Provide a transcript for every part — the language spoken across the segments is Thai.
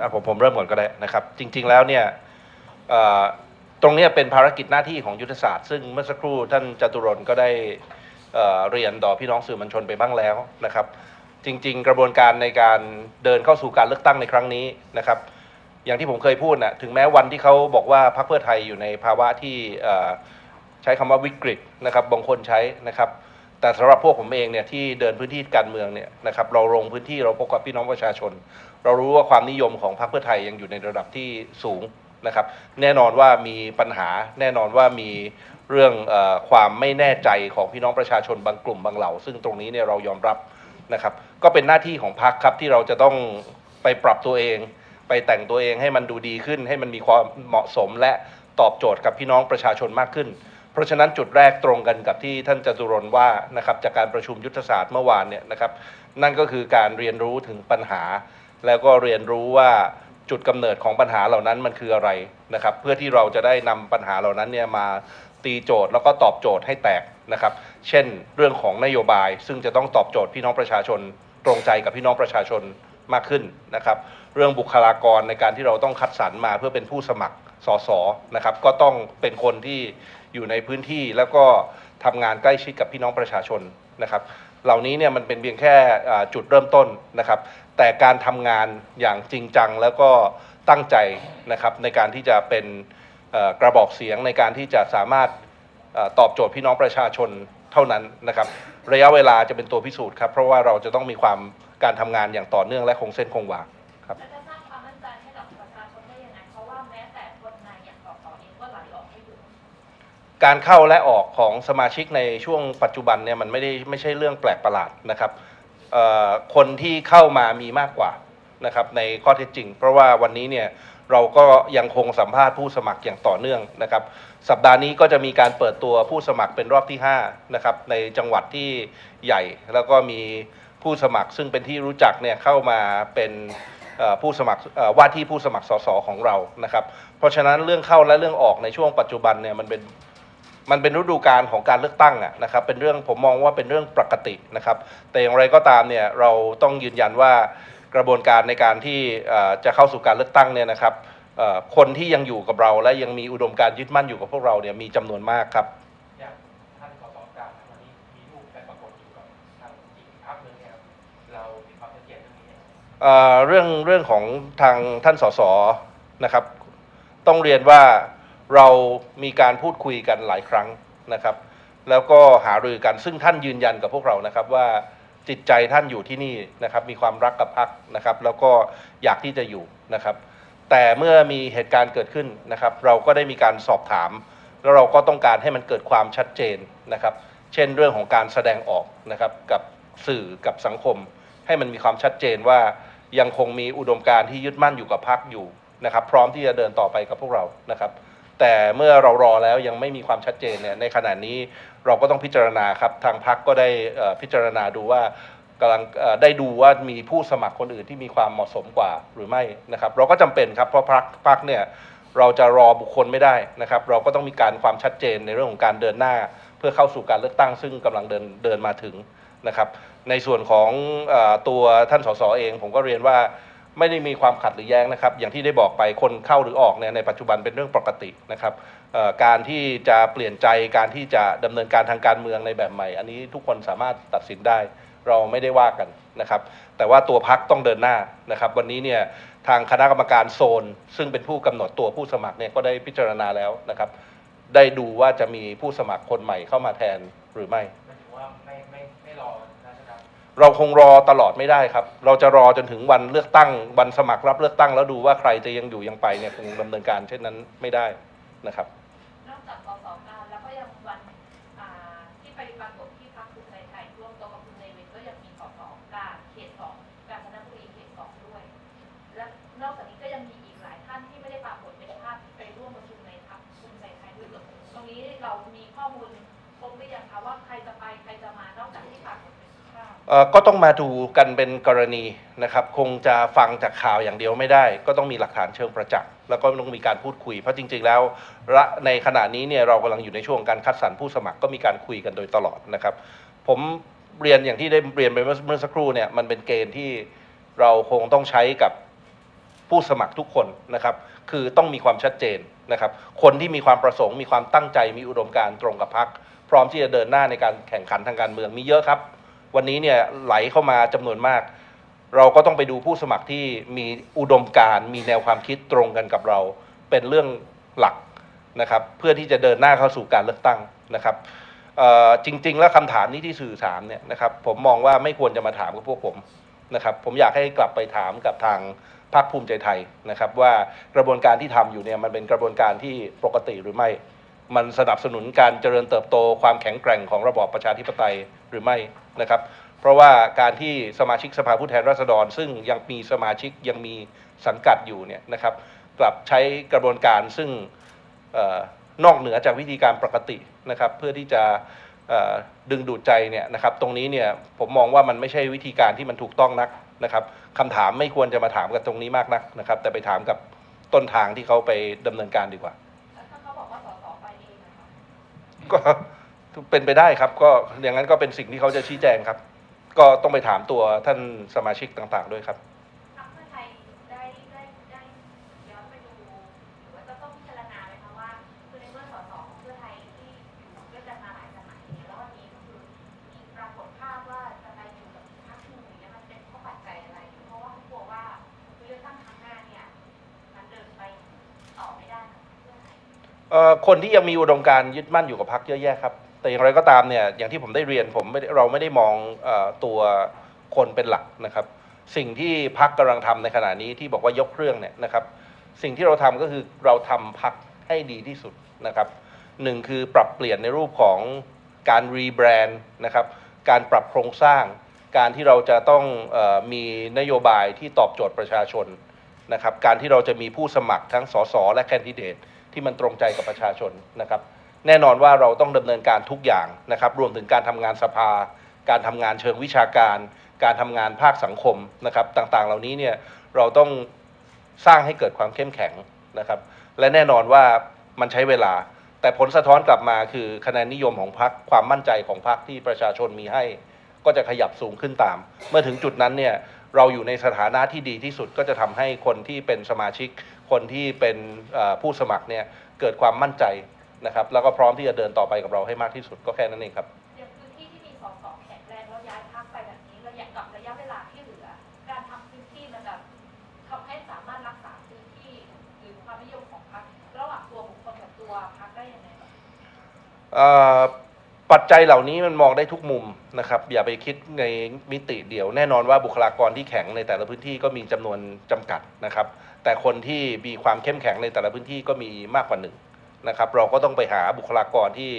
อะผมผมเริ่มก่อนก็ได้นะครับ จริง ๆ แล้วเนี่ยตรงนี้เป็นภารกิจหน้าที่ของยุทธศาสตร์ ซึ่งเมื่อสักครู่ท่านจตุรนก็ได้เเรียนต่อพี่น้องสื่อมวลชนไปบ้างแล้วนะครับ จริง ๆ กระบวนการในการเดินเข้าสู่การเลือกตั้งในครั้งนี้นะครับ อย่างที่ผมเคยพูดนะถึงแม้วันที่เขาบอกว่าพรรคเพื่อไทยอยู่ในภาวะที่ใช้คำว่าวิกฤตนะครับบางคนใช้นะครับ แต่สำหรับพวกผมเองเนี่ยที่เดินพื้นที่การเมืองเนี่ยนะครับเราลงพื้นที่เราพบกับพี่น้องประชาชน เรารู้ว่าความนิยมของพรรคเพื่อไทยยังอยู่ในระดับที่สูงนะครับ แน่นอนว่ามีปัญหาแน่นอนว่ามีเรื่องอความไม่แน่ใจของพี่น้องประชาชนบางกลุ่มบางเหล่า ซึ่งตรงนี้เนี่ยเรายอมรับนะครับ ก็เป็นหน้าที่ของพรรคครับที่เราจะต้องไปปรับตัวเอง ไปแต่งตัวเองให้มันดูดีขึ้น ให้มันมีความเหมาะสมและตอบโจทย์กับพี่น้องประชาชนมากขึ้น เพราะฉะนั้นจุดแรกตรงกันกับที่ท่านจตุรนว่านะครับจากการประชุมยุทธศาสตร์เมื่อวานเนี่ยนะครับนั่นก็คือการเรียนรู้ถึงปัญหา แล้วก็เรียนรู้ว่าจุดกำเนิดของปัญหาเหล่านั้นมันคืออะไรนะครับเพื่อที่เราจะได้นำปัญหาเหล่านั้นเนี่ยมาตีโจทย์แล้วก็ตอบโจทย์ให้แตกนะครับ เช่นเรื่องของนโยบาย ซึ่งจะต้องตอบโจทย์พี่น้องประชาชน ตรงใจกับพี่น้องประชาชนมากขึ้นนะครับ เรื่องบุคลากรในการที่เราต้องคัดสรรมาเพื่อเป็นผู้สมัคร สสนะครับก็ต้องเป็นคนที่อยู่ในพื้นที่แล้วก็ทำงานใกล้ชิดกับพี่น้องประชาชนนะครับเหล่านี้เนี่ยมันเป็นเพียงแค่จุดเริ่มต้นนะครับ แต่การทำงานอย่างจริงจังแล้วก็ตั้งใจนะครับในการที่จะเป็นกระบอกเสียงในการที่จะสามารถอตอบโจทย์พี่น้องประชาชนเท่านั้นนะครับ ระยะเวลาจะเป็นตัวพิสูจน์ครับ เพราะว่าเราจะต้องมีความการทำงานอย่างต่อเนื่องและคงเส้นคงวาครับ การเข้าและออกของสมาชิกในช่วงปัจจุบันเนี่ยมันไม่ได้ไม่ใช่เรื่องแปลกประหลาดนะครับคนที่เข้ามามีมากกว่านะครับในข้อเท็จจริง เพราะว่าวันนี้เนี่ยเราก็ยังคงสัมภาษณ์ผู้สมัครอย่างต่อเนื่องนะครับ สัปดาห์นี้ก็จะมีการเปิดตัวผู้สมัครเป็นรอบที่5นะครับในจังหวัดที่ใหญ่ แล้วก็มีผู้สมัครซึ่งเป็นที่รู้จักเนี่ยเข้ามาเป็นผู้สมัครว่าที่ผู้สมัครสสของเรานะครับ เพราะฉะนั้นเรื่องเข้าและเรื่องออกในช่วงปัจจุบันเนี่ยมันเป็น มันเป็นฤดูกาลของการเลือกตั้งอะนะครับเป็นเรื่องผมมองว่าเป็นเรื่องปกตินะครับ แต่อย่างไรก็ตามเนี่ยเราต้องยืนยันว่ากระบวนการในการที่เอ่อจะเข้าสู่การเลือกตั้งเนี่ยนะครับเอ่อคนที่ยังอยู่กับเราและยังมีอุดมการณ์ยึดมั่นอยู่กับพวกเราเนี่ยมีจำนวนมากครับอย่างท่านสสกลางวันนี้มีรูปไปปรากฏอยู่กับทางอีกพรรคหนึงเนี่ยครับเรามีความชัดเจนเรื่องนี้ยังไงเอ่อเรื่องเรื่องของทางท่านสสนะครับ ต้องเรียนว่า เรามีการพูดคุยกันหลายครั้งนะครับ แล้วก็หารือกันซึ่งท่านยืนยันกับพวกเรานะครับว่าจิตใจท่านอยู่ที่นี่นะครับ มีความรักกับพักนะครับ แล้วก็อยากที่จะอยู่นะครับ แต่เมื่อมีเหตุการณ์เกิดขึ้นนะครับ เราก็ได้มีการสอบถาม แล้วเราก็ต้องการให้มันเกิดความชัดเจนนะครับ เช่นเรื่องของการแสดงออกนะครับกับสื่อกับสังคม ให้มันมีความชัดเจนว่ายังคงมีอุดมการณ์ที่ยึดมั่นอยู่กับพรรคอยู่นะครับ พร้อมที่จะเดินต่อไปกับพวกเรานะครับ แต่เมื่อเรารอแล้วยังไม่มีความชัดเจนเนี่ยในขณะนี้เราก็ต้องพิจารณาครับทางพรรคก็ได้พิจารณาดูว่ากำลังได้ดูว่ามีผู้สมัครคนอื่นที่มีความเหมาะสมกว่าหรือไม่นะครับเราก็จำเป็นครับเพราะพรรคพรรคเนี่ยเราจะรอบุคคลไม่ได้นะครับ เราก็ต้องมีการความชัดเจนในเรื่องของการเดินหน้า เพื่อเข้าสู่การเลือกตั้งซึ่งกำลังเดินเดินมาถึงนะครับ ในส่วนของอตัวท่านสสเอง ผมก็เรียนว่า ไม่ได้มีความขัดหรือแย้งนะครับ อย่างที่ได้บอกไปคนเข้าหรือออกเนี่ยในปัจจุบันเป็นเรื่องปกตินะครับการที่จะเปลี่ยนใจการที่จะดำเนินการทางการเมืองในแบบใหม่ อันนี้ทุกคนสามารถตัดสินได้ เราไม่ได้ว่ากันนะครับ แต่ว่าตัวพักต้องเดินหน้านะครับ วันนี้เนี่ยทางคณะกรรมการโซน ซึ่งเป็นผู้กำหนดตัวผู้สมัครเนี่ยก็ได้พิจารณาแล้วนะครับ ได้ดูว่าจะมีผู้สมัครคนใหม่เข้ามาแทนหรือไม่ เราคงรอตลอดไม่ได้ครับ เราจะรอจนถึงวันเลือกตั้งวันสมัครรับเลือกตั้งแล้วดูว่าใครจะยังอยู่ยังไปเนี่ยคงดำเนินการเช่นนั้นไม่ได้นะครับ ก็ต้องมาดูกันเป็นกรณีนะครับ คงจะฟังจากข่าวอย่างเดียวไม่ได้ ก็ต้องมีหลักฐานเชิงประจักษ์แล้วก็ต้องมีการพูดคุย เพราะจริง ๆ แล้วในขณะนี้เนี่ยเรากำลังอยู่ในช่วงการคัดสรรผู้สมัครก็มีการคุยกันโดยตลอดนะครับ ผมเรียนอย่างที่ได้เรียนไปเมื่อเมื่อสักครู่เนี่ยมันเป็นเกณฑ์ที่เราคงต้องใช้กับผู้สมัครทุกคนนะครับ คือต้องมีความชัดเจนนะครับ คนที่มีความประสงค์ มีความตั้งใจมีอุดมการณ์ตรงกับพรรคพร้อมที่จะเดินหน้าในการแข่งขันทางการเมืองมีเยอะครับ วันนี้เนี่ยไหลเข้ามาจำนวนมาก เราก็ต้องไปดูผู้สมัครที่มีอุดมการณ์มีแนวความคิดตรงกันกับเรา เป็นเรื่องหลักนะครับเพื่อที่จะเดินหน้าเข้าสู่การเลือกตั้งนะครับจริง ๆ แล้วคำถามนี้ที่สื่อถามเนี่ยนะครับผมมองว่าไม่ควรจะมาถามกับพวกผมนะครับผมอยากให้กลับไปถามกับทางพรรคภูมิใจไทยนะครับว่ากระบวนการที่ทำอยู่เนี่ยมันเป็นกระบวนการที่ปกติหรือไม่ มันสนับสนุนการเจริญเติบโตความแข็งแกร่งของระบอบประชาธิปไตย หรือไม่นะครับเพราะว่าการที่สมาชิกสภาผู้แทนราษฎร ซึ่งยังมีสมาชิกยังมีสังกัดอยู่เนี่ยนะครับกลับใช้กระบวนการซึ่งเออนอกเหนือจากวิธีการปกตินะครับเพื่อที่จะเอ่อดึงดูดใจเนี่ยนะครับตรงนี้เนี่ยผมมองว่ามันไม่ใช่วิธีการที่มันถูกต้องนักนะครับคำถามไม่ควรจะมาถามกันตรงนี้มากนักนะครับ แต่ไปถามกับต้นทางที่เขาไปดำเนินการดีกว่าแล้วถ้าเขาบอกว่าสสไป เป็นไปได้ครับ ก็อย่างนั้นก็เป็นสิ่งที่เขาจะชี้แจงครับ ก็ต้องไปถามตัวท่านสมาชิกต่างๆด้วยครับ พรรคเพื่อไทยได้ได้ได้ย้อนไปดูหรือว่าจะต้องพิจารณาไหมคะว่าคือในเมื่อสสของเพื่อไทยที่อยู่ด้วยกันมาหลายสมัยเนี่ยแล้ววันนี้ก็คือมีปรากฏภาพว่าจะไปอยู่กับอีกพรรคหนึ่งอย่างเงี้ยมันเป็นเพราะปัจจัยอะไรเพราะว่าเขากลัวว่าเลือกตั้งครั้งหน้าเนี่ยมันเดินไปต่อไม่ได้กับเพื่อไทย เอ่อคนที่ยังมีอุดมการณ์ยึดมั่นอยู่กับพรรคเยอะแยะครับ แต่อย่างไรก็ตามเนี่ยอย่างที่ผมได้เรียนผมไม่เราไม่ได้มองอตัวคนเป็นหลักนะครับ สิ่งที่พรรคกำลังทำในขณะนี้ที่บอกว่ายกเครื่องเนี่ยนะครับ สิ่งที่เราทำก็คือเราทำพรรคให้ดีที่สุดนะครับหนึ่งคือปรับเปลี่ยนในรูปของการรีแบรนด์นะครับการปรับโครงสร้าง การที่เราจะต้องออมีนโยบายที่ตอบโจทย์ประชาชนนะครับการที่เราจะมีผู้สมัครทั้งสสและแคนดิเดตที่มันตรงใจกับประชาชนนะครับ แน่นอนว่าเราต้องดำเนินการทุกอย่างนะครับ รวมถึงการทำงานสภา การทำงานเชิงวิชาการ การทำงานภาคสังคมนะครับ ต่างๆ เหล่านี้เนี่ยเราต้องสร้างให้เกิดความเข้มแข็งนะครับ และแน่นอนว่ามันใช้เวลา แต่ผลสะท้อนกลับมาคือคะแนนนิยมของพรรคความมั่นใจของพรรคที่ประชาชนมีให้ ก็จะขยับสูงขึ้นตาม เมื่อถึงจุดนั้นเนี่ยเราอยู่ในสถานะที่ดีที่สุดก็จะทำให้คนที่เป็นสมาชิก คนที่เป็นผู้สมัครเนี่ยเกิดความมั่นใจ นะครับแล้วก็พร้อมที่จะเดินต่อไปกับเราให้มากที่สุดก็แค่นั้นเองครับอย่างพื้นที่ที่มีสสแข็งแรงแล้วย้ายพักไปแบบนี้ระยะกับระยะเวลาที่เหลือ การทำพื้นที่มันแบบทำให้สามารถรักษาพื้นที่หรือความนิยมของพรรคระหว่างตัวบุคคลกับตัวพรรคได้ยังไงบ้างเอ่อปัจจัยเหล่านี้มันมองได้ทุกมุมนะครับอย่าไปคิดในมิติเดียว แน่นอนว่าบุคลากรที่แข็งในแต่ละพื้นที่ก็มีจำนวนจำกัดนะครับ แต่คนที่มีความเข้มแข็งในแต่ละพื้นที่ก็มีมากกว่าหนึ่ง นะครับ เราก็ต้องไปหาบุคลากรที่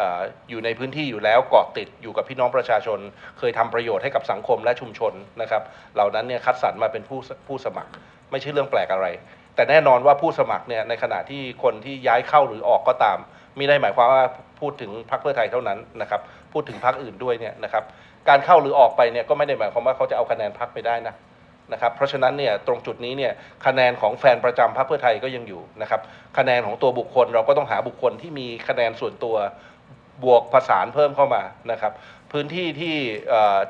ออยู่ในพื้นที่อยู่แล้วเกาะติดอยู่กับพี่น้องประชาชน เคยทำประโยชน์ให้กับสังคมและชุมชนนะครับ เหล่านั้นเนี่ยคัดสรรมาเป็นผู้ผู้สมัคร ไม่ใช่เรื่องแปลกอะไร แต่แน่นอนว่าผู้สมัครเนี่ยในขณะที่คนที่ย้ายเข้าหรือออกก็ตามไม่ได้หมายความว่าพูดถึงพรรคเพื่อไทยเท่านั้นนะครับ พูดถึงพรรคอื่นด้วยเนี่ยนะครับ การเข้าหรือออกไปเนี่ยก็ไม่ได้หมายความว่าเขาจะเอาคะแนนพรรคไปได้นะ นะครับเพราะฉะนั้นเนี่ยตรงจุดนี้เนี่ยคะแนนของแฟนประจำพรรคเพื่อไทยก็ยังอยู่นะครับคะแนนของตัวบุคคลเราก็ต้องหาบุคคลที่มีคะแนนส่วนตัวบวกผสานเพิ่มเข้ามานะครับพื้นที่ที่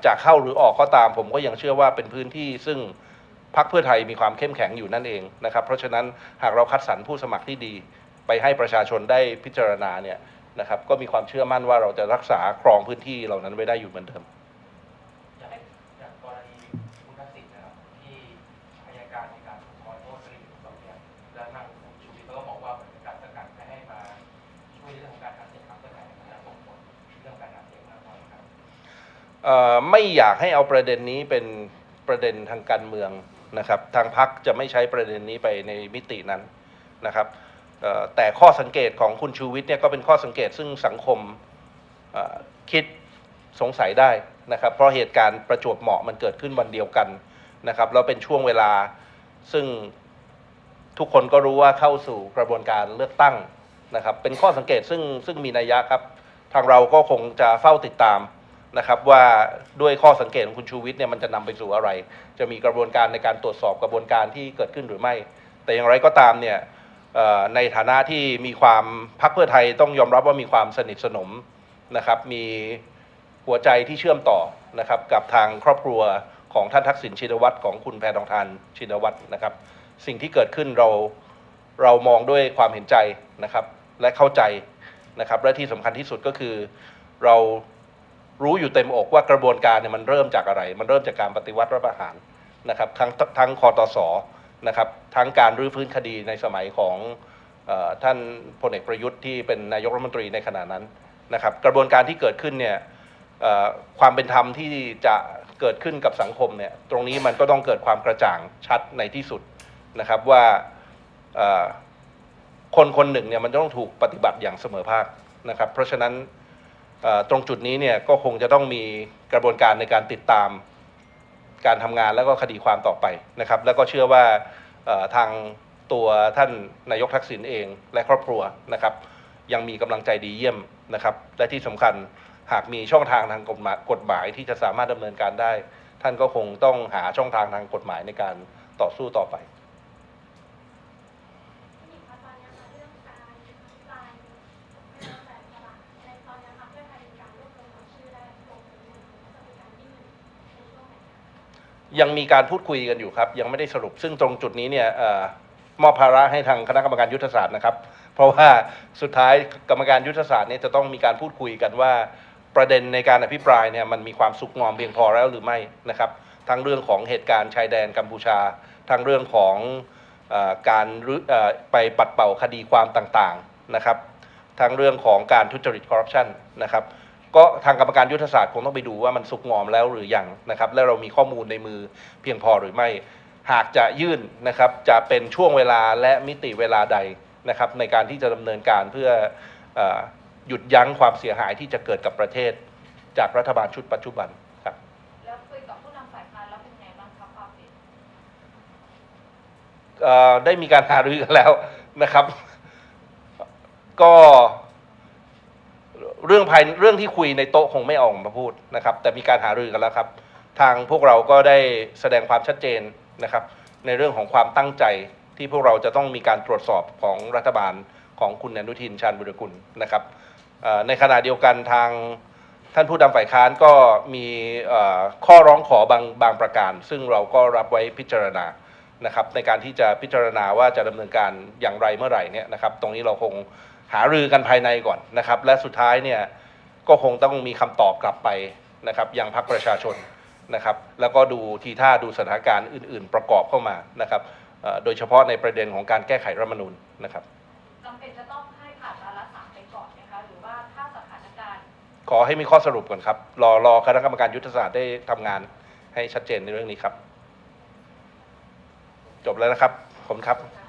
จะเข้าหรือออกก็ตาม ผมก็ยังเชื่อว่าเป็นพื้นที่ซึ่งพรรคเพื่อไทยมีความเข้มแข็งอยู่นั่นเองนะครับเพราะฉะนั้นหากเราคัดสรรผู้สมัครที่ดี ไปให้ประชาชนได้พิจารณาเนี่ยนะครับก็มีความเชื่อมั่นว่าเราจะรักษาครองพื้นที่เหล่านั้นไว้ได้อยู่เหมือนเดิม ไม่อยากให้เอาประเด็นนี้เป็นประเด็นทางการเมืองนะครับ ทางพักจะไม่ใช้ประเด็นนี้ไปในมิตินั้นนะครับแต่ข้อสังเกตของคุณชูวิทย์เนี่ยก็เป็นข้อสังเกตซึ่งสังคมคิดสงสัยได้นะครับ เพราะเหตุการณ์ประจวบเหมาะมันเกิดขึ้นวันเดียวกันนะครับแล้วเป็นช่วงเวลาซึ่งทุกคนก็รู้ว่าเข้าสู่กระบวนการเลือกตั้งนะครับ เป็นข้อสังเกตซึ่งซึ่งมีนัยยะครับ ทางเราก็คงจะเฝ้าติดตาม นะครับว่าด้วยข้อสังเกตของคุณชูวิทย์เนี่ยมันจะนำไปสู่อะไร จะมีกระบวนการในการตรวจสอบกระบวนการที่เกิดขึ้นหรือไม่ แต่อย่างไรก็ตามเนี่ยในฐานะที่มีความพักเพื่อไทยต้องยอมรับว่ามีความสนิทสนมนะครับ มีหัวใจที่เชื่อมต่อนะครับกับทางครอบครัวของท่านทักษิณชินวัตรของคุณแพทองทานชินวัตรนะครับ สิ่งที่เกิดขึ้นเราเรามองด้วยความเห็นใจนะครับและเข้าใจนะครับและที่สำคัญที่สุดก็คือเรา รู้อยู่เต็มอกว่ากระบวนการเนี่ยมันเริ่มจากอะไร มันเริ่มจากการปฏิวัติรัฐประหารนะครับทั้งทั้งคอตสนะครับทั้งการรื้อฟื้นคดีในสมัยของออท่านพลเอกประยุทธ์ที่เป็นนายกรัฐมนตรีในขณะนั้นนะครับ กระบวนการที่เกิดขึ้นเนี่ยความเป็นธรรมที่จะเกิดขึ้นกับสังคมเนี่ยตรงนี้มันก็ต้องเกิดความกระจ่างชัดในที่สุดนะครับว่าคนคนหนึ่งเนี่ยมันต้องถูกปฏิบัติอย่างเสมอภาคนะครับ เพราะฉะนั้น ตรงจุดนี้เนี่ยก็คงจะต้องมีกระบวนการในการติดตามการทำงานแล้วก็คดีความต่อไปนะครับ แล้วก็เชื่อว่าทางตัวท่านนายกทักษิณเองและครอบครัวนะครับ ยังมีกำลังใจดีเยี่ยมนะครับ และที่สำคัญหากมีช่องทางทางกฎหมายกฎหมายที่จะสามารถดำเนินการได้ ท่านก็คงต้องหาช่องทางทางกฎหมายในการต่อสู้ต่อไป พี่หนิงคะตอนนี้ค่ะเรื่องการอภิปรายไม่ไว้วางใจรัฐบาลในตอนนี้ค่ะเพื่อไทยมีการรวบรวมรายชื่อและลงทะเบียนจะมีการยื่นในช่วงไหนคะ ยังมีการพูดคุยกันอยู่ครับ ยังไม่ได้สรุปซึ่งตรงจุดนี้เนี่ยอมอบภาระให้ทางคณะกรรมการยุทธศาสตร์นะครับ เพราะว่าสุดท้ายกรรมการยุทธศาสตร์เนี่ยจะต้องมีการพูดคุยกันว่าประเด็นในการอภิปรายเนี่ยมันมีความสุกงอมเพียงพอแล้วหรือไม่นะครับทั้งเรื่องของเหตุการณ์ชายแดนกัมพูชาทั้งเรื่องของอการไปปัดเป่าคดีความต่างๆนะครับทั้งเรื่องของการทุจริตคอร์รัปชันนะครับ ก็ทางกรรมการยุทธศาสตร์คงต้องไปดูว่ามันสุกงอมแล้วหรือยังนะครับ และเรามีข้อมูลในมือเพียงพอหรือไม่ หากจะยื่นนะครับจะเป็นช่วงเวลาและมิติเวลาใดนะครับ ในการที่จะดำเนินการเพื่ออหยุดยั้งความเสียหายที่จะเกิดกับประเทศ จากรัฐบาลชุดปัจจุบันครับแล้วคุยกับผู้นำฝ่ายค้านแล้วเป็นไงบ้างคะความเห็นได้มีการหารือกันแล้วนะครับ ก็ เรื่องภายเรื่องที่คุยในโต๊ะคงไม่ออกมาพูดนะครับ แต่มีการหารือกันแล้วครับ ทางพวกเราก็ได้แสดงความชัดเจนนะครับ ในเรื่องของความตั้งใจที่พวกเราจะต้องมีการตรวจสอบของรัฐบาลของคุณอนุทินชาญบุรกุลนะครับในขณะเดียวกันทางท่านผู้นำฝ่ายค้านก็มีข้อร้องขอบางบางประการ ซึ่งเราก็รับไว้พิจารณานะครับ ในการที่จะพิจารณาว่าจะดำเนินการอย่างไรเมื่อไหร่เนี่ยนะครับ ตรงนี้เราคง หารือกันภายในก่อนนะครับ และสุดท้ายเนี่ยก็คงต้องมีคำตอบกลับไปนะครับยังพรรคประชาชนนะครับ แล้วก็ดูทีท่าดูสถานการณ์อื่น ๆ ประกอบเข้ามานะครับเอ่อโดยเฉพาะในประเด็นของการแก้ไขรัฐธรรมนูญนะครับจำเป็นจะต้องให้ผ่านวาระสามไปก่อนไหมคะหรือว่าถ้าสถานการณ์ขอให้มีข้อสรุปก่อนครับ รอรอคณะกรรมการยุทธศาสตร์ได้ทำงานให้ชัดเจนในเรื่องนี้ครับ จบแล้วนะครับผมครับค่ะ